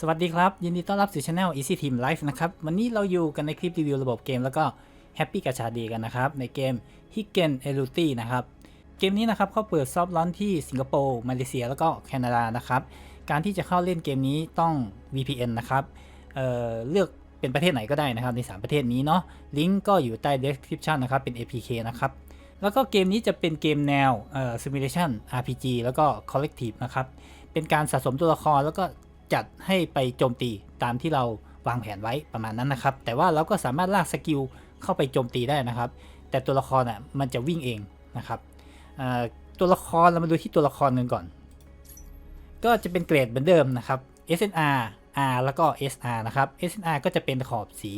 สวัสดีครับ ยินดีต้อนรับสู่ช anel Easy Team Life นะครับ วันนี้เราอยู่กันในคลิปรีวิวระบบเกมแล้วก็แฮปปี้กับชาดีกันนะครับ ในเกม Hicken e l u t i นะครับ เกมนี้นะครับเขาเปิดซอฟต์ลอนที่สิงคโปร์มาเลเซียแล้วก็แคนาดานะครับ การที่จะเข้าเล่นเกมนี้ต้อง VPN นะครับเเลือกเป็นประเทศไหนก็ได้นะครับใน 3 ประเทศนี้เนาะลิงก์ก็อยู่ใต้ description นะครับเป็น APK นะครับแล้วก็เกมนี้จะเป็นเกมแนวเอ่อ simulation RPG แล้วก็ collective นะครับเป็นการสะสมตัวละครแล้วก็ จัดให้ไปโจมตีตามที่เราวางแผนไว้ประมาณนั้นนะครับ แต่ว่าเราก็สามารถลากสกิลเข้าไปโจมตีได้นะครับ แต่ตัวละครอะมันจะวิ่งเองนะครับตัวละครเรามาดูที่ตัวละครกันก่อน ก็จะเป็นเกรดเหมือนเดิมนะครับ SNR R แล้วก็ SR นะครับ SNR ก็จะเป็นขอบสี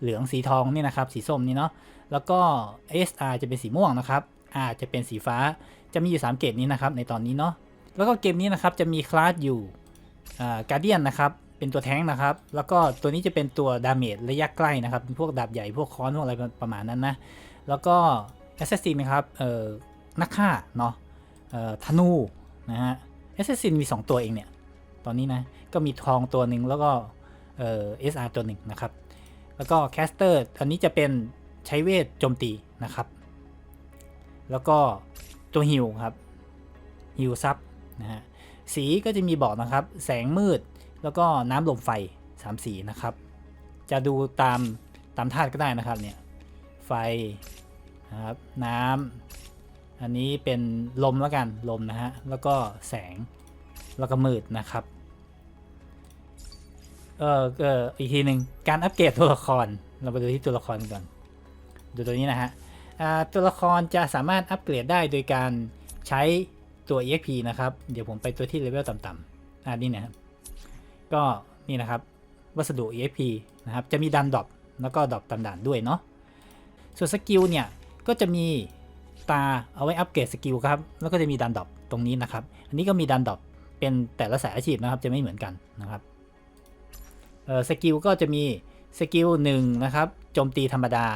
เหลืองสีทองนี่นะครับ สีส้มนี่เนาะแล้วก็ SR จะเป็นสีม่วงนะครับ R จะเป็นสีฟ้าจะมีอยู่ 3 เกรดนี้นะครับในตอนนี้เนาะแล้วก็เกมนี้นะครับจะมีคลาสอยู่ การเดียนนะครับเป็นตัวแท้งนะครับ แล้วก็ตัวนี้จะเป็นตัวดาเมจระยะใกล้นะครับเป็นพวกดาบใหญ่พวกค้อนพวกอะไรประมาณนั้นนะ แล้วก็แอสซัสซินนะครับนักฆ่าเนาะธนูนะฮะแอสซัสซินมี 2 ตัวเองเนี่ย ตอนนี้นะ ก็มีทองตัวหนึ่งแล้วก็เอ่อ SR ตัวหนึ่งนะครับ แล้วก็แคสเตอร์อันนี้จะเป็นใช้เวทโจมตีนะครับ แล้วก็ตัวฮิวครับฮิวซับนะฮะ สีก็จะมีบอกนะครับ แสงมืด แล้วก็น้ำลมไฟ3สีนะครับ จะดูตามตามธาตุก็ได้นะครับเนี่ย ไฟนะครับน้ำอันนี้เป็นลมแล้วกันลมนะฮะ แล้วก็แสงแล้วก็มืดนะครับ เออเอออีกทีหนึ่งการอัปเกรดตัวละคร เราไปดูที่ตัวละครก่อน ดูตัวนี้นะฮะตัวละครจะสามารถอัปเกรดได้โดยการใช้ ตัว EXP นะครับ เดี๋ยวผมไปตัวที่เลเวลต่ำๆอ่านี่นะครับก็นี่นะครับ วัสดุ EXP นะครับ จะมีดันดรอปแล้วก็ดรอปตามด่านด้วยเนาะส่วนสกิลเนี่ย ก็จะมีตาเอาไว้อัปเกรดสกิลครับ แล้วก็จะมีดันดรอปตรงนี้นะครับ อันนี้ก็มีดันดรอปเป็นแต่ละสายอาชีพนะครับ จะไม่เหมือนกันนะครับเอ่อสกิลก็จะมีสกิลหนึ่งนะครับโจมตีธรรมดา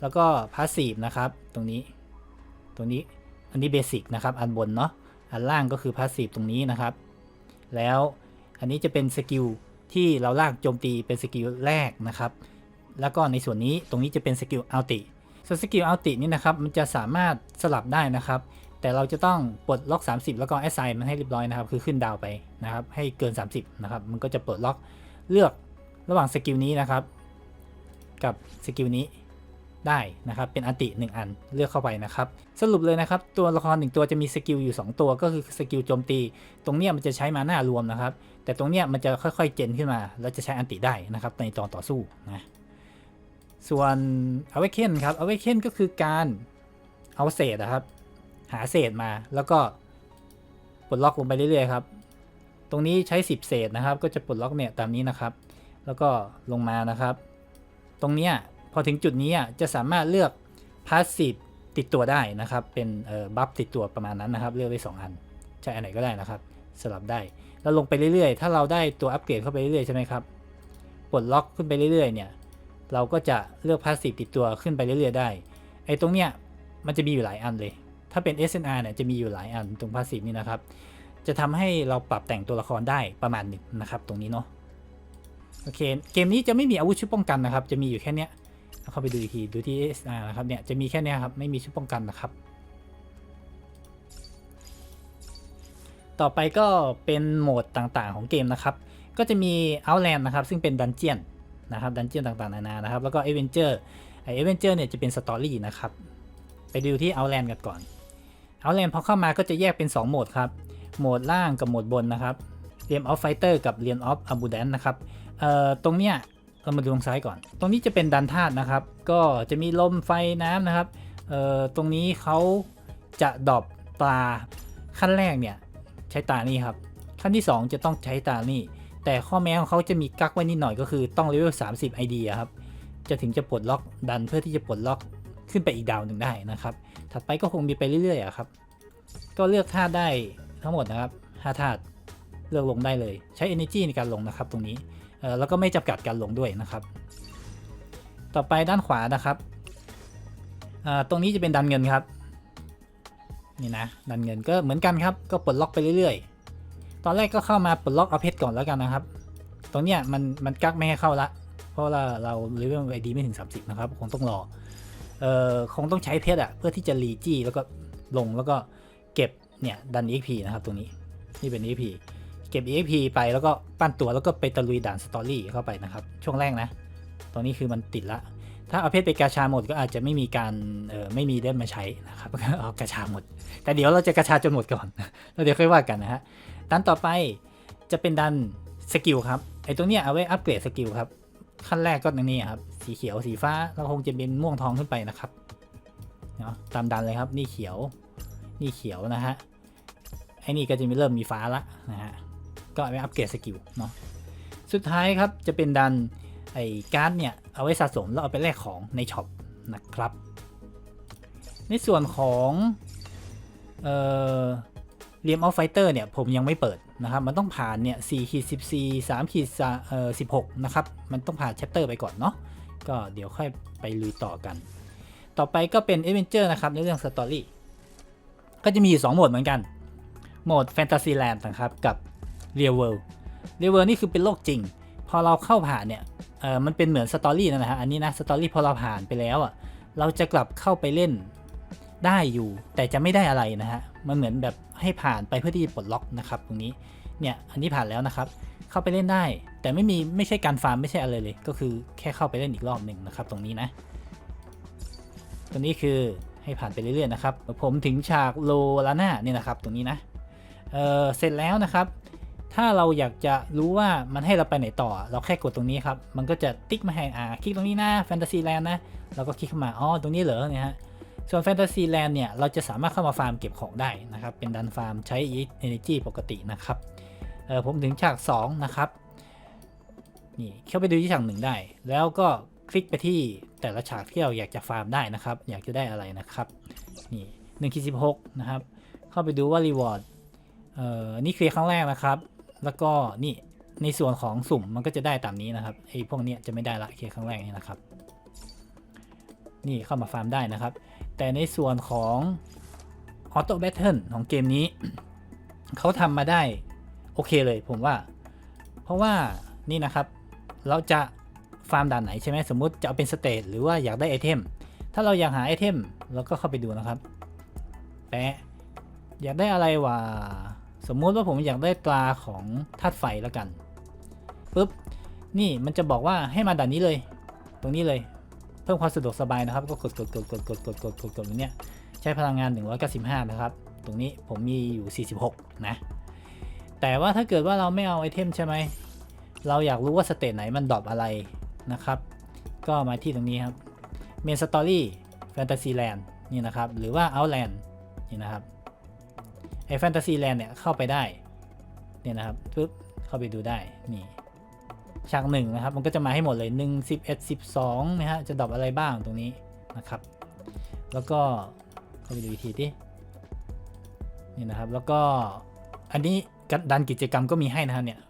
แล้วก็พาสซีฟนะครับ ตรงนี้ ตรงนี้ อันนี้เบสิกนะครับ อันบนเนาะ อันล่างก็คือพาสซีฟตรงนี้นะครับ แล้วอันนี้จะเป็นสกิลที่เราลากโจมตีเป็นสกิลแรกนะครับ แล้วก็ในส่วนนี้ตรงนี้จะเป็นสกิลอัลติส่วนสกิลอัลตินี่นะครับมันจะสามารถสลับได้นะครับ แต่เราจะต้องปลดล็อก 30 แล้วก็แอสไซน์มันให้เรียบร้อยนะครับ คือขึ้นดาวไปนะครับ ให้เกิน 30 นะครับ มันก็จะปลดล็อกเลือกระหว่างสกิลนี้นะครับ กับสกิลนี้ ได้นะครับเป็นอันติ 1 อันเลือกเข้าไปนะครับ สรุปเลยนะครับ ตัวละครหนึ่งตัวจะมีสกิลอยู่ 2 ตัวก็คือสกิลโจมตี ตรงเนี้ยมันจะใช้มาหน้ารวมนะครับ แต่ตรงเนี้ยมันจะค่อยๆเจนขึ้นมา แล้วจะใช้อันติได้นะครับในตอนต่อสู้นะส่วน Awaken ครับ Awaken ก็คือการเอาเศษนะครับ หาเศษมาแล้วก็ปลดล็อกลงไปเรื่อยๆครับตรงนี้ใช้ 10 เศษนะครับ ก็จะปลดล็อกเนี่ยตามนี้นะครับ แล้วก็ลงมานะครับ ตรงเนี้ย พอถึงจุดนี้อะจะสามารถเลือกพาสซีฟติดตัวได้นะครับ เป็นบัฟติดตัวประมาณนั้นนะครับ เลือกได้ 2 อัน ใช้อันไหนก็ได้นะครับ สลับได้ แล้วลงไปเรื่อยๆ ถ้าเราได้ตัวอัปเกรดเข้าไปเรื่อยๆ ใช่ไหมครับปลดล็อกขึ้นไปเรื่อยๆ เนี่ย เราก็จะเลือกพาสซีฟติดตัวขึ้นไปเรื่อยๆ ได้ ไอ้ตรงเนี้ยมันจะมีอยู่หลายอันเลย ถ้าเป็น SNR เนี่ยจะมีอยู่หลายอันตรงพาสซีฟนี่นะครับ จะทำให้เราปรับแต่งตัวละครได้ประมาณหนึ่งนะครับ ตรงนี้เนาะ โอเค เกมนี้จะไม่มีอาวุธชุดป้องกันนะครับ จะมีอยู่แค่เนี้ย เอาเข้าไปดูอีกทีดูที่ SNR นะครับเนี่ยจะมีแค่เนี้ยครับไม่มีชุดป้องกันนะครับ ต่อไปก็เป็นโหมดต่างๆของเกมนะครับ ก็จะมี Outland นะครับซึ่งเป็นดันเจียนนะครับดันเจียนต่างๆนานานะครับแล้วก็ Adventure ไอ Adventure เนี่ยจะเป็นสตอรี่นะครับ ไปดูที่ Outland กันก่อน Outland พอเข้ามาก็จะแยกเป็น 2 โหมดครับ โหมดล่างกับโหมดบนนะครับเรียมออฟไฟเตอร์กับเรียมออฟอับูแดนนะครับเอ่อตรงเนี้ย เรามาดูทางซ้ายก่อน ตรงนี้จะเป็นดันธาตุนะครับ ก็จะมีลมไฟน้ำนะครับเออตรงนี้เขาจะดอปตาขั้นแรกเนี่ยใช้ตานี่ครับ ขั้นที่ 2 จะต้องใช้ตานี่ แต่ข้อแม้ของเขาจะมีกักไว้นิดหน่อยก็คือต้องเลเวล30 ID อะครับ จะถึงจะปลดล็อกดันเพื่อที่จะปลดล็อกขึ้นไปอีกดาวหนึ่งได้นะครับ ถัดไปก็คงมีไปเรื่อยๆอครับ ก็เลือกธาตุได้ทั้งหมดนะครับ5ธาตุเลือกลงได้เลย ใช้ energy ในการลงนะครับ ตรงนี้ แล้วก็ไม่จำกัดการลงด้วยนะครับ ต่อไปด้านขวานะครับอ่าตรงนี้จะเป็นดันเงินครับนี่นะดันเงินก็เหมือนกันครับ ก็ปลดล็อกไปเรื่อยๆ ตอนแรกก็เข้ามาปลดล็อกเอาเพชรก่อนแล้วกันนะครับ ตรงเนี้ยมันมันกักไม่ให้เข้าละ เพราะว่าเราเลเวลไอดีไม่ถึง 30 นะครับ คงต้องรอ เอ่อคงต้องใช้เพชรอะเพื่อที่จะรีจี้แล้วก็ลงแล้วก็เก็บเนี่ยดัน EXP นะครับตรงนี้นี่เป็น EXP ก็บ EXP ไปแล้วก็ปั้นตัวแล้วก็ไปตะลุยด่านสตอรี่เข้าไปนะครับ ช่วงแรกนะตรงนี้คือมันติดละ ถ้าเอาเพชรไปกาชาหมดก็อาจจะไม่มีการเออไม่มีเล่มมาใช้นะครับเอากาชาหมด แต่เดี๋ยวเราจะกาชาจนหมดก่อนแล้วเดี๋ยวค่อยว่ากันนะฮะดันต่อไปจะเป็นดันสกิลครับไอ้ตรงเนี้ยเอาไว้อัปเกรดสกิลครับขั้นแรกก็ตรงนี้ครับสีเขียวสีฟ้าแล้วคงจะเป็นม่วงทองขึ้นไปนะครับเนาะตามดันเลยครับนี่เขียว นี่เขียวนะฮะไอ้นี่ก็จะมีเริ่มมีฟ้าละนะฮะ ก็ไว้อัปเกรดสกิลเนาะสุดท้ายครับจะเป็นดันไอ้การ์ดเนี่ยเอาไว้สะสมแล้วเอาไปแลกของในช็อปนะครับ ในส่วนของเอ่อเรียมออฟไฟเตอร์เนี่ยผมยังไม่เปิดนะครับ มันต้องผ่านเนี่ย4ขีด14 3ขีดเอ่อ16นะครับ มันต้องผ่านแชปเตอร์ไปก่อนเนาะก็เดี๋ยวค่อยไปลุยต่อกัน ต่อไปก็เป็น a อ v e n เจอร์นะครับในเรื่องสตอรี่ก็จะมีอยู่2โหมดเหมือนกัน โหมด Fantasy Land นะครับ กับ Real World Real World นี่คือเป็นโลกจริง พอเราเข้าผ่านเนี่ยเออมันเป็นเหมือนสตอรี่นะฮะอันนี้นะสตอรี่พอเราผ่านไปแล้วอะเราจะกลับเข้าไปเล่นได้อยู่ แต่จะไม่ได้อะไรนะฮะมันเหมือนแบบให้ผ่านไปเพื่อที่จะปลดล็อกนะครับตรงนี้เนี่ยอันนี้ผ่านแล้วนะครับ เข้าไปเล่นได้ แต่ไม่มีไม่ใช่การฟาร์มไม่ใช่อะไรเลย ก็คือแค่เข้าไปเล่นอีกรอบหนึ่งนะครับตรงนี้นะตรงนี้คือให้ผ่านไปเรื่อยๆนะครับผมถึงฉากโลลาน่าเนี่ยนะครับตรงนี้นะเออเสร็จแล้วนะครับ ถ้าเราอยากจะรู้ว่ามันให้เราไปไหนต่อ เราแค่กดตรงนี้ครับ มันก็จะติ๊กมาให้อ่าคลิกตรงนี้นะแฟนตาซีแลนด์นะ เราก็คลิกเข้ามา อ๋อ ตรงนี้เหรอเนี่ยฮะ ส่วนแฟนตาซีแลนด์เนี่ย เราจะสามารถเข้ามาฟาร์มเก็บของได้นะครับ เป็นดันฟาร์มใช้ energy ปกตินะครับ เออผมถึงฉาก 2 นะครับ นี่ เข้าไปดูที่ฉากหนึ่งได้ แล้วก็คลิกไปที่แต่ละฉากที่เราอยากจะฟาร์มได้นะครับ อยากจะได้อะไรนะครับ นี่หนึ่งคิดสิบหกนะครับ เข้าไปดูว่ารีวอร์ด เอ่อ นี่คือครั้งแรกนะครับ แล้วก็นี่ในส่วนของสุ่มมันก็จะได้ตามนี้นะครับไอ้พวกเนี้ยจะไม่ได้ละเคครั้งแรกนี่นะครับ นี่เข้ามาฟาร์มได้นะครับ แต่ในส่วนของออโต้แบทเทิลของเกมนี้ เขาทำมาได้โอเคเลยผมว่า เพราะว่านี่นะครับเราจะฟาร์มด่านไหนใช่ไหมสมมุติจะเอาเป็นสเตจหรือว่าอยากได้ไอเทม ถ้าเราอยากหาไอเทมเราก็เข้าไปดูนะครับแปะอยากได้อะไรวะ สมมุติว่าผมอยากได้ตราของธาตุไฟแล้วกันปุ๊บนี่มันจะบอกว่าให้มาด่านนี้เลย ตรงนี้เลยเพิ่มความสะดวกสบายนะครับ ก็กดกดกดกดกดกดกดกดกดเนี้ยใช้พลังงาน 195 นะครับ ตรงนี้ผมมีอยู่ 46 นะ แต่ว่าถ้าเกิดว่าเราไม่เอาไอเทมใช่ไหม เราอยากรู้ว่าสเตจไหนมันดรอปอะไรนะครับ ก็มาที่ตรงนี้ครับเมนสตอรี่แฟนตาซีแลนด์นี่นะครับ หรือว่าเอาแลนด์นี่นะครับ ไอแฟนตาซีแลนด์เนี่ยเข้าไปได้ เนี่ยนะครับปึ๊บเข้าไปดูได้ นี่ฉากหนึ่งนะครับ มันก็จะมาให้หมดเลย 1 11 12นะฮะ จะดรอปอะไรบ้างตรงนี้นะครับ แล้วก็เข้าไปดูอีกทีดินี่นะครับ แล้วก็อันนี้ดันกิจกรรมก็มีให้นะครับเนี่ย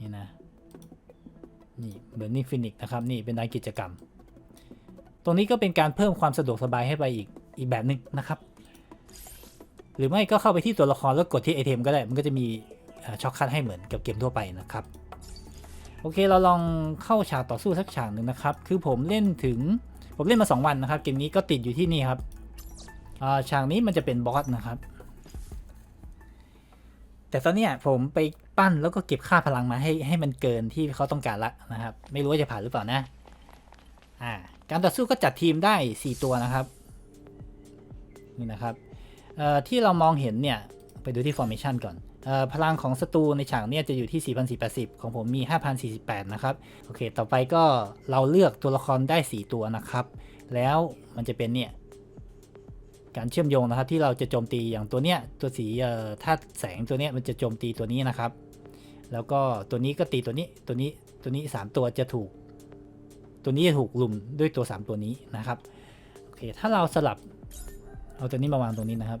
นี่นะ นี่เหมือนนี่ฟินิกนะครับ นี่เป็นดันกิจกรรม ตรงนี้ก็เป็นการเพิ่มความสะดวกสบายให้ไปอีกอีกแบบหนึ่งนะครับ หรือไม่ก็เข้าไปที่ตัวละครแล้วกดที่ไอเทมก็ได้ มันก็จะมีช็อคคัทให้เหมือนกับเกมทั่วไปนะครับ โอเคเราลองเข้าฉากต่อสู้สักฉากหนึ่งนะครับ คือผมเล่นถึงผมเล่นมา 2 วันนะครับ เกมนี้ก็ติดอยู่ที่นี่ครับฉากนี้มันจะเป็นบอสนะครับ แต่ตอนนี้ผมไปปั้นแล้วก็เก็บค่าพลังมาให้ให้มันเกินที่เขาต้องการละนะครับ ไม่รู้ว่าจะผ่านหรือเปล่านะอ่าการต่อสู้ก็จัดทีมได้ 4 ตัวนะครับ นี่นะครับ ที่เรามองเห็นเนี่ย ไปดูที่ formation ก่อนออพลังของศัตรูในฉากเนี่ยจะอยู่ที่ 4,480 ของผมมี 5,048 นะครับ โอเค ต่อไปก็เราเลือกตัวละครได้ 4 ตัวนะครับ แล้วมันจะเป็นเนี่ย การเชื่อมโยงนะครับที่เราจะโจมตีอย่างตัวเนี้ยตัวสีเอ่อธาตุแสงตัวเนี้ยมันจะโจมตีตัวนี้นะครับ แล้วก็ตัวนี้ก็ตีตัวนี้ตัวนี้ตัวนี้ 3 ตัวจะถูก ตัวนี้จะถูกลุมด้วยตัว 3 ตัวนี้นะครับโอเคถ้าเราสลับ เอาตัวนี้มาวางตรงนี้นะครับ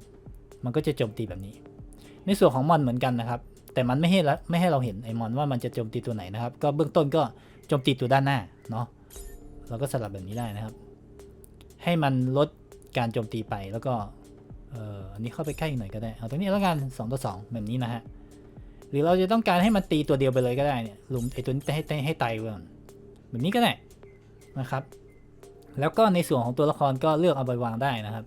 มันก็จะโจมตีแบบนี้ ในส่วนของมอนเหมือนกันนะครับ แต่มันไม่ให้ไม่ให้เราเห็นไอ้มอนว่ามันจะโจมตีตัวไหนนะครับ ก็เบื้องต้นก็โจมตีตัวด้านหน้าเนาะเราก็สลับแบบนี้ได้นะครับ ให้มันลดการโจมตีไปแล้วก็เอออันนี้เข้าไปใกล้หน่อยก็ได้ เอาตรงนี้แล้วกัน2ต่อ2แบบนี้นะฮะ หรือเราจะต้องการให้มันตีตัวเดียวไปเลยก็ได้เนี่ยลุมไอตัวนี้ให้ให้ให้ตายก่อนแบบนี้ก็ได้นะครับ แล้วก็ในส่วนของตัวละครก็เลือกเอาไปวางได้นะครับ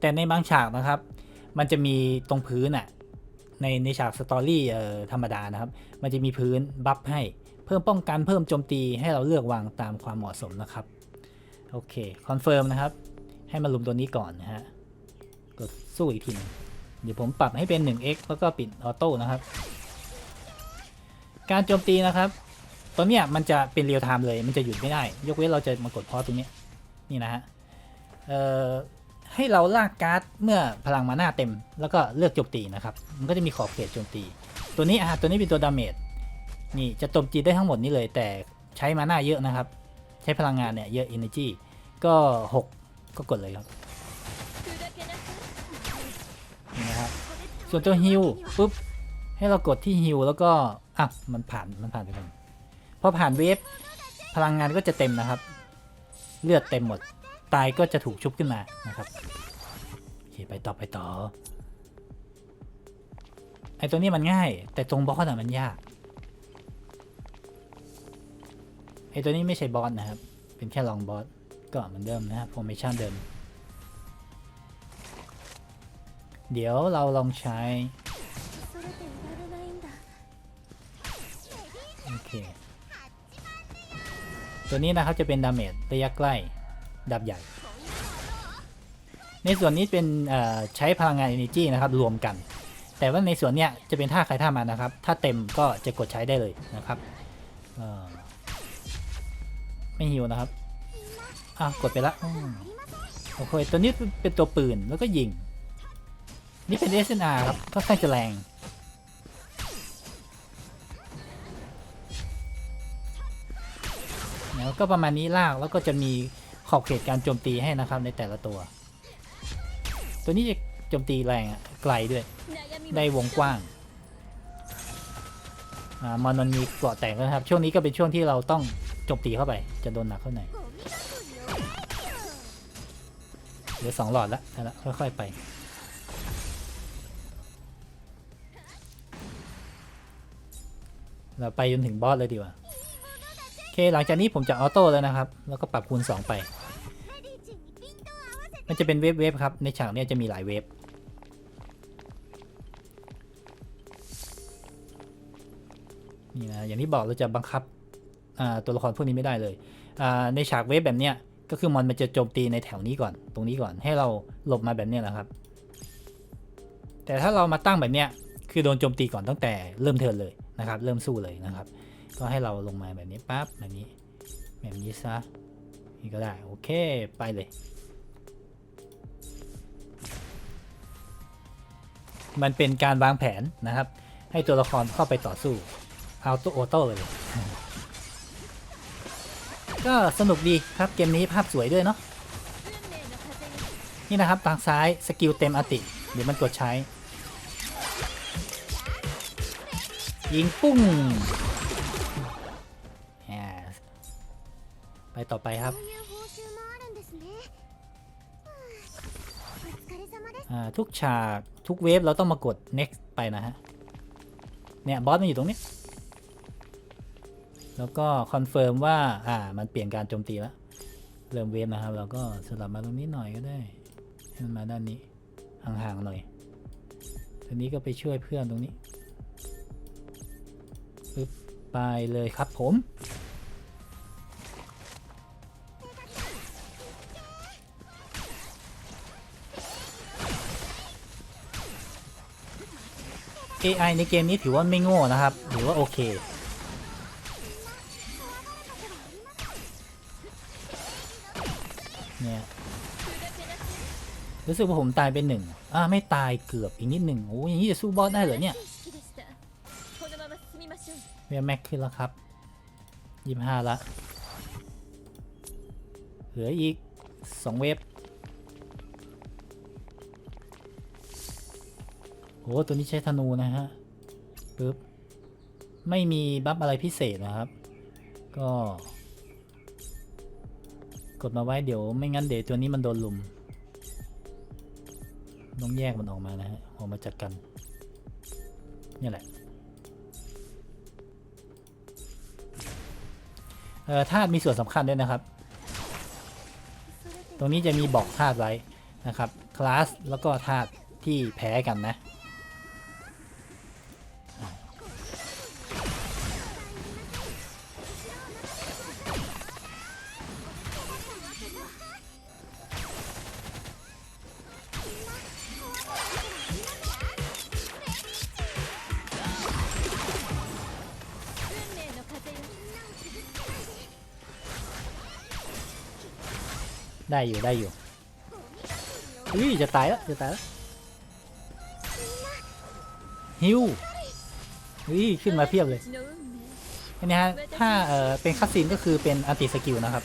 แต่ในบางฉากนะครับ มันจะมีตรงพื้นอะในในฉากสตอรี่เอ่อธรรมดานะครับ มันจะมีพื้นบัฟให้เพิ่มป้องกันเพิ่มโจมตีให้เราเลือกวางตามความเหมาะสมนะครับ โอเค คอนเฟิร์มนะครับ ให้มันลุมตัวนี้ก่อนนะฮะ กดสู้อีกทีนึงเดี๋ยวผมปรับให้เป็น 1x แล้วก็ปิดออโต้นะครับ การโจมตีนะครับ ตัวเนี้ยมันจะเป็นเรียลไทม์เลย มันจะหยุดไม่ได้ ยกเว้นเราจะมากดพอตรงเนี้ยนี่นะฮะ เอ่อ ให้เราลากการ์ดเมื่อพลังมาหน้าเต็ม แล้วก็เลือกโจมตีนะครับ มันก็จะมีขอบเขตโจมตี ตัวนี้อะตัวนี้เป็นตัวดาเมจนี่จะโจมตีได้ทั้งหมดนี้เลย แต่ใช้มาหน้าเยอะนะครับ ใช้พลังงานเนี่ยเยอะ energy ก็ 6 ก็กดเลยครับนี่นะครับ ส่วนตัวฮิลปุ๊บให้เรากดที่ฮิลแล้วก็อะมันผ่านมันผ่านไปก่อนพอผ่านเวฟพลังงานก็จะเต็มนะครับ เลือดเต็มหมด ตายก็จะถูกชุบขึ้นมานะครับโอเคไปต่อไปต่อไอตัวนี้มันง่าย แต่ตรงบอสอะมันยากไอตัวนี้ไม่ใช่บอสนะครับ เป็นแค่ลองบอสก็เหมือนเดิมนะครับฟอร์เมชั่นเดิม เดี๋ยวเราลองใช้โอเคตัวนี้นะครับจะเป็นดาเมจระยะใกล้ ดับใหญ่ ในส่วนนี้เป็นใช้พลังงาน Energy นะครับ รวมกัน แต่ว่าในส่วนเนี้ยจะเป็นท่าใครท่ามันนะครับ ถ้าเต็มก็จะกดใช้ได้เลยนะครับไม่หิวนะครับอะกดไปละอืมโอเคตัวนี้เป็นตัวปืนแล้วก็ยิง นี่เป็น SNR ครับก็ค่อนข้างจะแรงแล้วก็ประมาณนี้ลากแล้วก็จะมี ขอบเขตการโจมตีให้นะครับในแต่ละตัว ตัวนี้จะโจมตีแรงอะไกลด้วย ได้วงกว้างอ่ามอนมันมีเกราะแตกนะครับ ช่วงนี้ก็เป็นช่วงที่เราต้องโจมตีเข้าไป จะโดนหนักเข้าไหนเหลือสองหลอดแล้วนั่นละค่อยๆไปเราไปจนถึงบอสเลยดีกว่าโอเคหลังจากนี้ผมจะออโต้แล้วนะครับ แล้วก็ปรับคูณ 2 ไป มันจะเป็นเวฟเวฟครับ ในฉากเนี้ยจะมีหลายเวฟนี่นะอย่างที่บอกเราจะบังคับตัวละครพวกนี้ไม่ได้เลย ในฉากเวฟแบบเนี้ยก็คือมอนมันจะโจมตีในแถวนี้ก่อน ตรงนี้ก่อนให้เราหลบมาแบบเนี้ยนะครับ แต่ถ้าเรามาตั้งแบบเนี้ยคือโดนโจมตีก่อนตั้งแต่เริ่มเทิร์นเลยนะครับ เริ่มสู้เลยนะครับ ก็ให้เราลงมาแบบนี้ปั๊บแบบนี้ แบบนี้ซะนี่ก็ได้โอเคไปเลย มันเป็นการวางแผนนะครับ ให้ตัวละครเข้าไปต่อสู้เอาตัวโอโต้เลยก็สนุกดีครับเกมนี้ภาพสวยด้วยเนาะนี่นะครับทางซ้ายสกิลเต็มอติเดี๋ยวมันกดใช้ ยิงปุ้งไปต่อไปครับทุกฉาก ทุกเวฟเราต้องมากด next ไปนะฮะ เนี่ยบอสมันอยู่ตรงนี้ แล้วก็คอนเฟิร์มว่า อ่า มันเปลี่ยนการโจมตีแล้ว เริ่มเวฟนะครับ เราก็สลับมาตรงนี้หน่อยก็ได้ให้มันมาด้านนี้ ห่างๆหน่อยทีนี้ก็ไปช่วยเพื่อนตรงนี้ปึ๊บไปเลยครับผม AI ในเกมนี้ถือว่าไม่โง่นะครับ ถือว่าโอเค เนี่ย รู้สึกว่าผมตายเป็นหนึ่งอ่าไม่ตายเกือบอีกนิดหนึ่งโอ้ยอย่างนี้จะสู้บอสได้เหรอเนี่ยเวียแม็กขึ้นแล้วครับยี่ห้าละ เหลืออีกสองเว็บ โอ้ตัวนี้ใช้ธนูนะฮะปึ๊บไม่มีบัฟอะไรพิเศษนะครับ ก็ กดมาไว้เดี๋ยวไม่งั้นเดี๋ยวตัวนี้มันโดนลุมต้องแยกมันออกมานะฮะออกมาจากกันนี่แหละเอ่อธาตุมีส่วนสำคัญด้วยนะครับ ตรงนี้จะมีบอกธาตุไว้นะครับ คลาสแล้วก็ธาตุที่แพ้กันนะ ได้อยู่ได้อยู่อุ้ยจะตายแล้วจะตายแล้วฮิวอุ้ยขึ้นมาเพียบเลยอันนี้ฮะถ้าเออเป็นคัสซินก็คือเป็นอันติสกิลนะครับ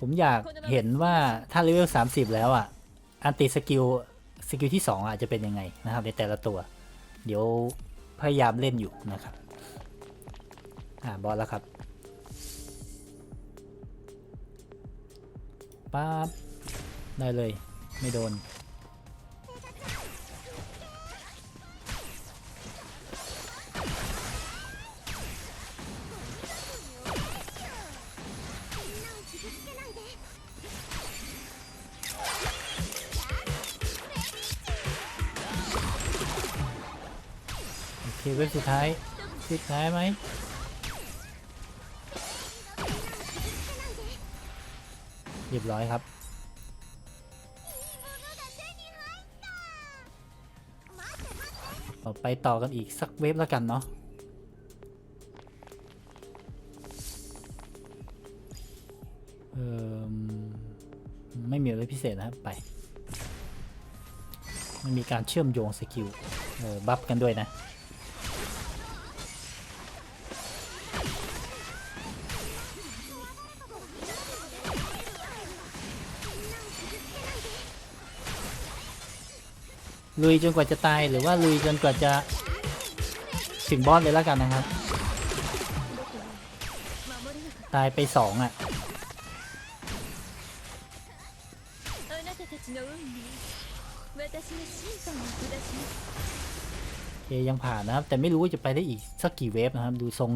ผมอยากเห็นว่าถ้าเลเวล30 แล้วอะอันติสกิลสกิลที่2อะจะเป็นยังไงนะครับในแต่ละตัว เดี๋ยวพยายามเล่นอยู่นะครับ อ่าบอสแล้วครับป๊าบได้เลย ไม่โดน โอเคเว็บสุดท้ายสุดท้ายไหม เรียบร้อยครับ ไปต่อกันอีกสักเว็บแล้วกันเนาะเออไม่มีอะไรพิเศษนะครับไป มันมีการเชื่อมโยงสกิลเออบัฟกันด้วยนะ ลุยจนกว่าจะตายหรือว่าลุยจนกว่าจะถึงบอสเลยแล้วกันนะครับ ตายไปสองอะเคยังผ่านนะครับ แต่ไม่รู้ว่าจะไปได้อีกสักกี่เวฟนะครับ ดูทรง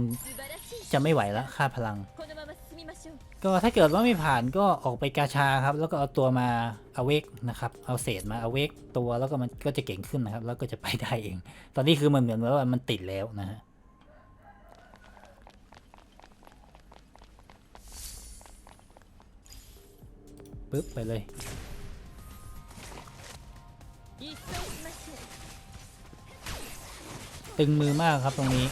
จะไม่ไหวแล้วค่าพลัง็ถ้าเกิดว่าไม่ผ่านก็ออกไปกาชาครับ แล้วก็เอาตัวมาเอาเวกนะครับ เอาเศษมาเอาเวกตัวแล้วก็มันก็จะเก่งขึ้นนะครับ แล้วก็จะไปได้เอง ตอนนี้คือมันเหมือนว่ามันติดแล้วนะฮะปึ๊บไปเลยตึงมือมากครับตรงนี้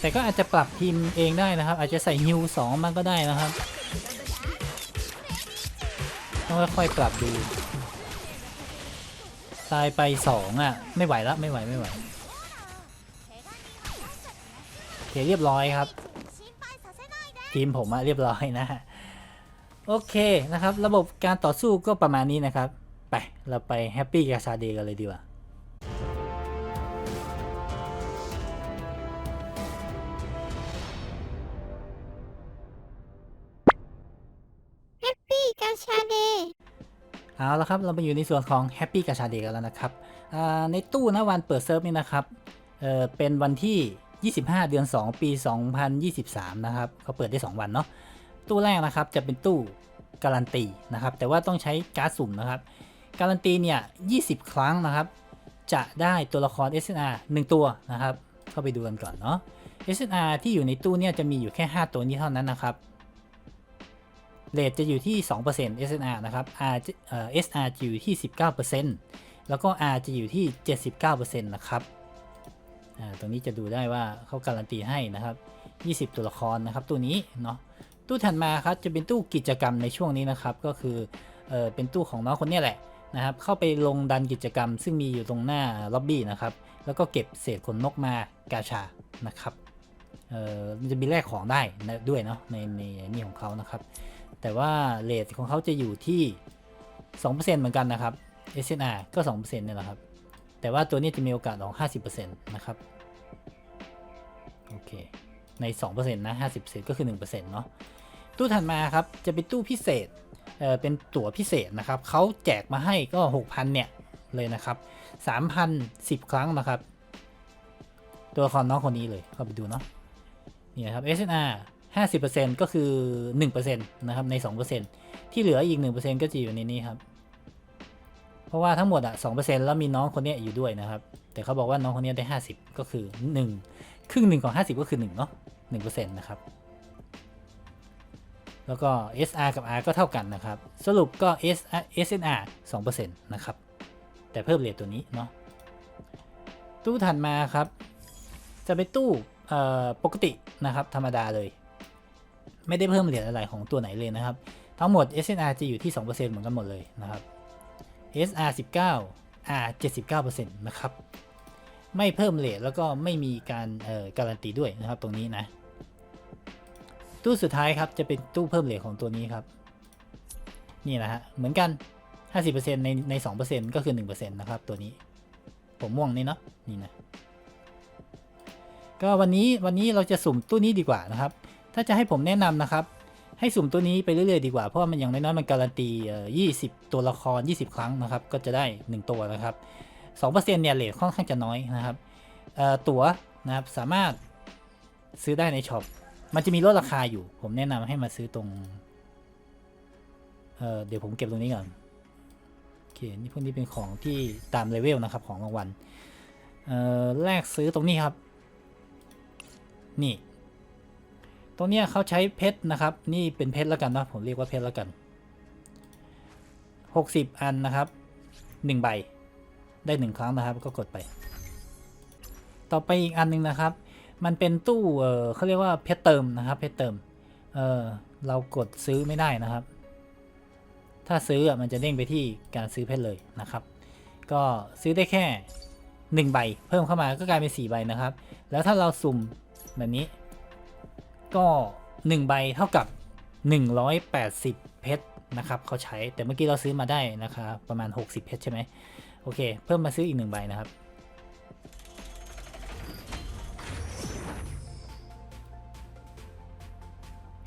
แต่ก็อาจจะปรับทีมเองได้นะครับ อาจจะใส่ฮิวสองมันก็ได้นะครับ ต้องค่อยๆปรับดูตายไปสองอะ ไม่ไหวละไม่ไหวไม่ไหวโอเคเรียบร้อยครับ ทีมผมอะเรียบร้อยนะฮะโอเคนะครับ ระบบการต่อสู้ก็ประมาณนี้นะครับ ไป เราไปแฮปปี้กับซาเดกันเลยดีกว่า เอาละครับ เรามาอยู่ในส่วนของแฮปปี้กับชาเดกันแล้วนะครับในตู้นะวันเปิดเซิร์ฟนี่นะครับเเป็นวันที่ 25 เดือน 2 ปี 2023 นะครับเขาเปิดได้ 2 วันเนาะตู้แรกนะครับจะเป็นตู้การันตีนะครับ แต่ว่าต้องใช้การ์ดสุ่มนะครับ การันตีเนี่ย 20 ครั้งนะครับ จะได้ตัวละคร SNR 1 ตัวนะครับ เข้าไปดูกันก่อนเนาะ SNR ที่อยู่ในตู้เนี่ยจะมีอยู่แค่ 5 ตัวนี้เท่านั้นนะครับ เรทจะอยู่ที่ 2% SNR นะครับ R เอ่อ SR จะอยู่ที่ 19%แล้วก็ R จะอยู่ที่ 79%นะครับอ่าตรงนี้จะดูได้ว่าเขาการันตีให้นะครับ 20 ตัวละครนะครับตัวนี้เนาะตู้ถัดมาครับจะเป็นตู้กิจกรรมในช่วงนี้นะครับ ก็คือเออเป็นตู้ของน้องคนนี้แหละนะครับ เข้าไปลงดันกิจกรรม ซึ่งมีอยู่ตรงหน้าล็อบบี้นะครับ แล้วก็เก็บเศษขนนกมากาชานะครับเออจะมีแลกของได้นะด้วยเนาะในในนี่ของเขานะครับ แต่ว่าเรทของเขาจะอยู่ที่ 2%เหมือนกันนะครับ SNR ก็ 2%เนี่ยแหละครับ แต่ว่าตัวนี้จะมีโอกาสออก50%นะครับ โอเค ใน 2%นะ50%ก็คือ 1%เนาะ ตู้ถัดมาครับ จะเป็นตู้พิเศษ เอ่อ เป็นตั๋วพิเศษนะครับ เขาแจกมาให้ก็ 6,000 เนี่ย เลยนะครับ3,000 10 ครั้งนะครับ ตัวละครน้องคนนี้เลย เข้าไปดูเนาะ นี่นะครับ SNR 50%ก็คือ 1%นะครับใน 2%ที่เหลืออีก 1%ก็จะอยู่ในนี้ครับ เพราะว่าทั้งหมดอะ2%แล้วมีน้องคนนี้อยู่ด้วยนะครับ แต่เขาบอกว่าน้องคนนี้ได้ 50 ก็คือ 1 ครึ่งหนึ่งของ 50 ก็คือ1เนาะ1%นะครับ แล้วก็ SR กับ R ก็เท่ากันนะครับ สรุปก็ S SNR 2%นะครับ แต่เพิ่มเลทตัวนี้เนาะ ตู้ถัดมาครับ จะเป็นตู้ปกตินะครับ ธรรมดาเลย ไม่ได้เพิ่มเหรียญอะไรของตัวไหนเลยนะครับ ทั้งหมด SNR จะอยู่ที่ 2%เหมือนกันหมดเลยนะครับ SR 19 R 79%นะครับ ไม่เพิ่มเลทแล้วก็ไม่มีการเอ่อการันตีด้วยนะครับตรงนี้นะ ตู้สุดท้ายครับจะเป็นตู้เพิ่มเลทของตัวนี้ครับ นี่นะฮะเหมือนกัน 50%ในใน 2%ก็คือ 1%นะครับตัวนี้ ผมม่วงนี่เนาะนี่นะก็วันนี้วันนี้เราจะสุ่มตู้นี้ดีกว่านะครับ ถ้าจะให้ผมแนะนำนะครับ ให้สุ่มตัวนี้ไปเรื่อยๆดีกว่า เพราะว่ามันอย่างน้อยๆมันการันตีเอ่อ20ตัวละคร 20 ครั้งนะครับ ก็จะได้ 1 ตัวนะครับ2%เนี่ยเลทค่อนข้างจะน้อยนะครับตั๋วนะครับสามารถซื้อได้ในช็อปมันจะมีลดราคาอยู่ ผมแนะนำให้มาซื้อตรงเเดี๋ยวผมเก็บตรงนี้ก่อนโอเคนี่พวกนี้เป็นของที่ตามเลเวลนะครับของรางวัลแลกซื้อตรงนี้ครับ นี่ ตรงเนี้ยเขาใช้เพชรนะครับ นี่เป็นเพชรแล้วกันนะผมเรียกว่าเพชรแล้วกัน 60 อันนะครับ1ใบได้ 1 ครั้งนะครับ ก็กดไป ต่อไปอีกอันหนึงนะครับ มันเป็นตู้เออเขาเรียกว่าเพชรเติมนะครับเพชรเติมเออเรากดซื้อไม่ได้นะครับ ถ้าซื้อมันจะเด้งไปที่การซื้อเพชรเลยนะครับ ก็ซื้อได้แค่ 1 ใบ เพิ่มเข้ามาก็กลายเป็น4ใบนะครับ แล้วถ้าเราสุ่มแบบนี้ ก็1ใบเท่ากับ 180 เพชรนะครับเขาใช้แต่เมื่อกี้เราซื้อมาได้นะครับประมาณ 60 เพชรใช่ไหมโอเค เพิ่มมาซื้ออีก1ใบนะครับ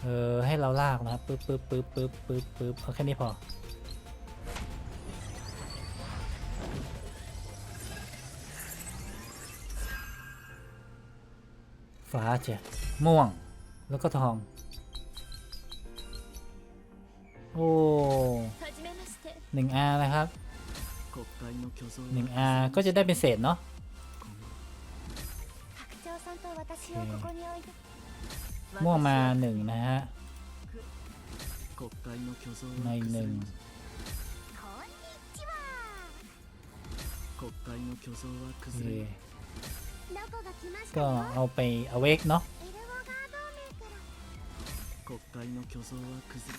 เออให้เราลากนะครับปึ๊บปึ๊บปึ๊บปึ๊บปึ๊บปึ๊บเอาแค่นี้พอฟ้าเจ้ะม่วง แล้วก็ทอง โอ้หนึ่งอานะครับหนึ่งอาก็จะได้เป็นเศษเนาะม่วงมาหนึ่งนะฮะในหนึ่งก็เอาไปเอาเวกเนาะ 国会の巨像は崩れ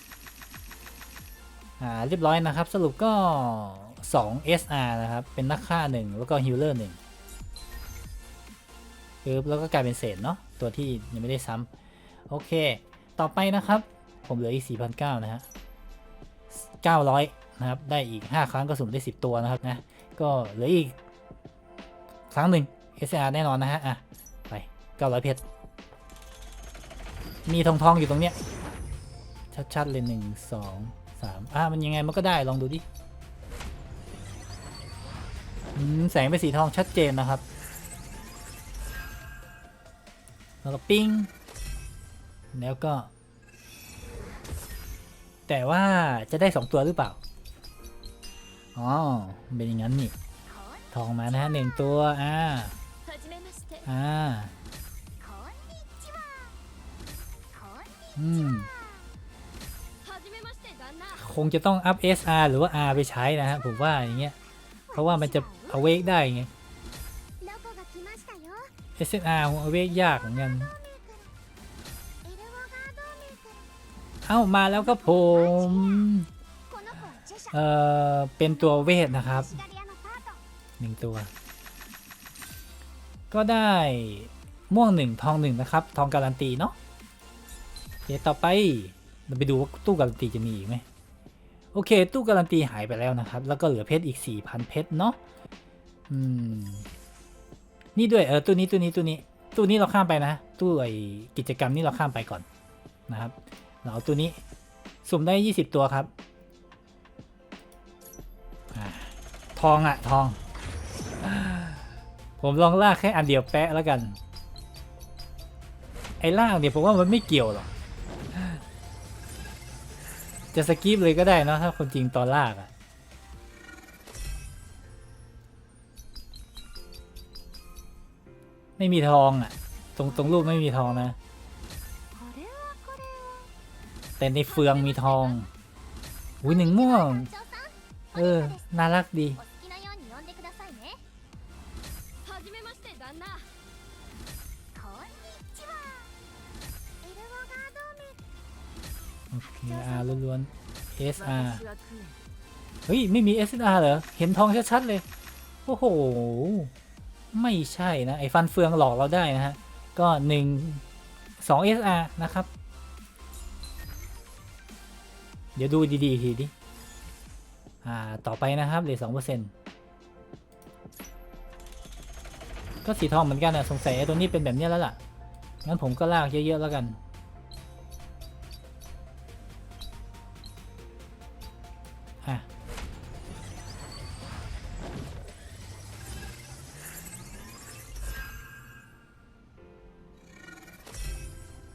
อ่าเรียบร้อยนะครับ สรุปก็ 2 SR นะครับ เป็นนักฆ่าหนึ่งแล้วก็ฮิลเลอร์หนึ่งปึ๊บแล้วก็กลายเป็นเศษเนาะตัวที่ยังไม่ได้ซ้ำโอเค ต่อไปนะครับ ผมเหลืออีก 4,900 นะฮะ 900 นะครับ ได้อีก 5 ครั้งก็สุ่มได้ 10 ตัวนะครับนะ ก็เหลืออีก ครั้งหนึ่ง SR แน่นอนนะฮะ อ่ะ ไป 900 เพชร มีทองทองอยู่ตรงเนี้ย ชัดๆเลยหนึ่งสองสามอ่ามันยังไงมันก็ได้ลองดูดิแสงเป็นสีทองชัดเจนนะครับ แล้วก็ปิ้ง แล้วก็ แต่ว่าจะได้สองตัวหรือเปล่า อ๋อ เป็นอย่างนั้นนี่ ทองมานะฮะหนึ่งตัว อ่า อ่า คงจะต้องอัพ SR หรือว่า R ไปใช้นะฮะผมว่าอย่างเงี้ย เพราะว่ามันจะเอาเวกได้ไง SR เอาเวกยากเหมือนกัน เอ้ามาแล้วก็ผม เอ่อ เป็นตัวเวทนะครับหนึ่งตัว ก็ได้ม่วงหนึ่งทองหนึ่งนะครับ ทองการันตีเนาะ เดี๋ยวต่อไปเราไปดูว่าตู้การันตีจะมีอีกไหมโอเค ตู้การันตีหายไปแล้วนะครับ แล้วก็เหลือเพชรอีก 4,000 เพชรเนาะอืมนี่ด้วยเออตู้นี้ตู้นี้ตู้นี้ตู้นี้เราข้ามไปนะ ตู้ไอกิจกรรมนี่เราข้ามไปก่อนนะครับ เราเอาตัวนี้สุ่มได้ 20 ตัวครับอทองอะทอง ผมลองลากแค่อันเดียวแปะแล้วกัน ไอ้ล่างเนี่ยผมว่ามันไม่เกี่ยวหรอก จะสกิปเลยก็ได้นะถ้าคนจริงตอนลากอะไม่มีทองอะตรงตรงรูปไม่มีทองนะ แต่ในเฟืองมีทองอุ้ยหนึ่งม่วง เออ น่ารักดี เนื้อ R ล้วนๆ SR เฮ้ย ไม่มี SR เหรอ เห็นทองชัดๆเลย โอ้โห ไม่ใช่นะ ไอ้ฟันเฟืองหลอกเราได้นะฮะ ก็หนึ่งสอง SR นะครับ เดี๋ยวดูดีๆทีดิ อ่า ต่อไปนะครับเลยสองเปอร์เซ็นต์ก็สีทองเหมือนกันนะสงสัยตัวนี้เป็นแบบนี้แล้วล่ะ งั้นผมก็ลากเยอะๆแล้วกัน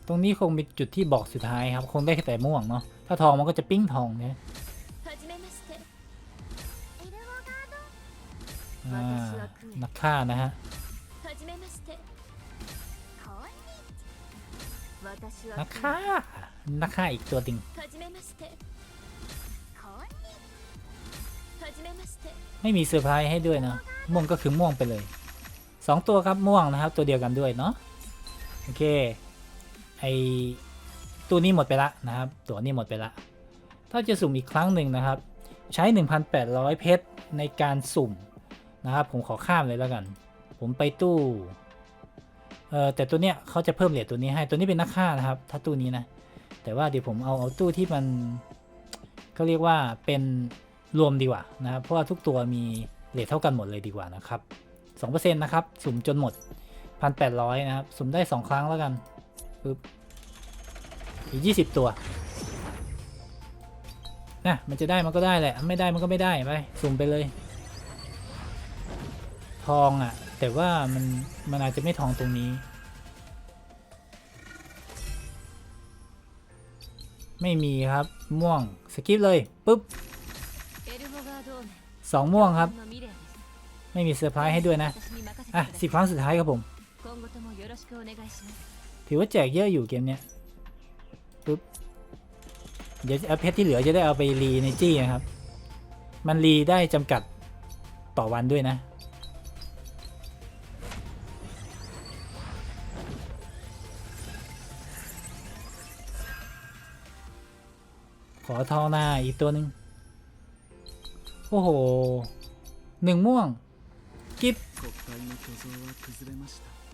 ตรงนี้คงเป็นจุดที่บอกสุดท้ายครับ คงได้แค่แต่ม่วงเนาะ ถ้าทองมันก็จะปิ้งทองเนี่ยนักฆ่านะฮะ นักฆ่า นักฆ่าอีกตัวจริงไม่มีเซอร์ไพรส์ให้ด้วยนะ ม่วงก็คือม่วงไปเลย 2 ตัวครับม่วงนะครับ ตัวเดียวกันด้วยเนาะ โอเค ไอตัวนี้หมดไปละนะครับ ตัวนี้หมดไปละ ถ้าจะสุ่มอีกครั้งหนึ่งนะครับ ใช้ 1,800 เพชรในการสุ่มนะครับ ผมขอข้ามเลยแล้วกัน ผมไปตู้เออแต่ตัวเนี้ยเขาจะเพิ่มเหรียญตัวนี้ให้ตัวนี้เป็นนักฆ่านะครับ ถ้าตู้นี้นะ แต่ว่าเดี๋ยวผมเอาเอาตู้ที่มันก็เรียกว่าเป็นรวมดีกว่านะครับ เพราะว่าทุกตัวมีเหรียญเท่ากันหมดเลยดีกว่านะครับ2%นะครับ สุ่มจนหมด 1,800 นะครับ สุ่มได้ 2 ครั้งแล้วกันึ๊บอีกยี่สิบตัวนะมันจะได้มันก็ได้แหละ ไม่ได้มันก็ไม่ได้ไปสุ่มไปเลย ทองอะ่ะ แต่ว่ามันมันอาจจะไม่ทองตรงนี้ ไม่มีครับม่วงสกิปเลยปุ๊บสองม่วงครับ ไม่มีเซอร์ไพรส์ให้ด้วยนะ อะสิบครั้งสุดท้ายครับผม ถือว่าแจกเยอะอยู่เกมเนี้ยปึ๊บเดี๋ยวเอาเพชรที่เหลือจะได้เอาไปรีในจี้นะครับ มันรีได้จำกัดต่อวันด้วยนะ ขอทองหน้าอีกตัวหนึ่งโอ้โหหนึ่งม่วง กิฟ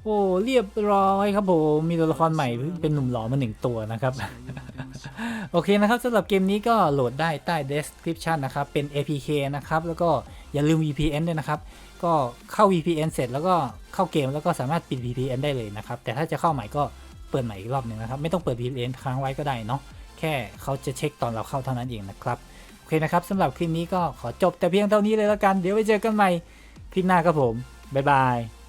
โอ้เรียบร้อยครับผมมีตัวละครใหม่เป็นหนุ่มหล่อมาหนึ่งตัวนะครับ โอเคนะครับสำหรับเกมนี้ก็โหลดได้ใต้ description นะครับ เป็น APK นะครับ แล้วก็อย่าลืม VPN ด้วยนะครับ ก็เข้า VPN เสร็จแล้วก็เข้าเกมแล้วก็สามารถปิด VPN ได้เลยนะครับ แต่ถ้าจะเข้าใหม่ก็เปิดใหม่อีกรอบหนึ่งนะครับ ไม่ต้องเปิด VPN ค้างไว้ก็ได้เนาะแค่เขาจะเช็คตอนเราเข้าเท่านั้นเองนะครับโอเคนะครับสำหรับคลิปนี้ก็ขอจบแต่เพียงเท่านี้เลยแล้วกันเดี๋ยวไปเจอกันใหม่คลิปหน้าครับผมบ๊ายบาย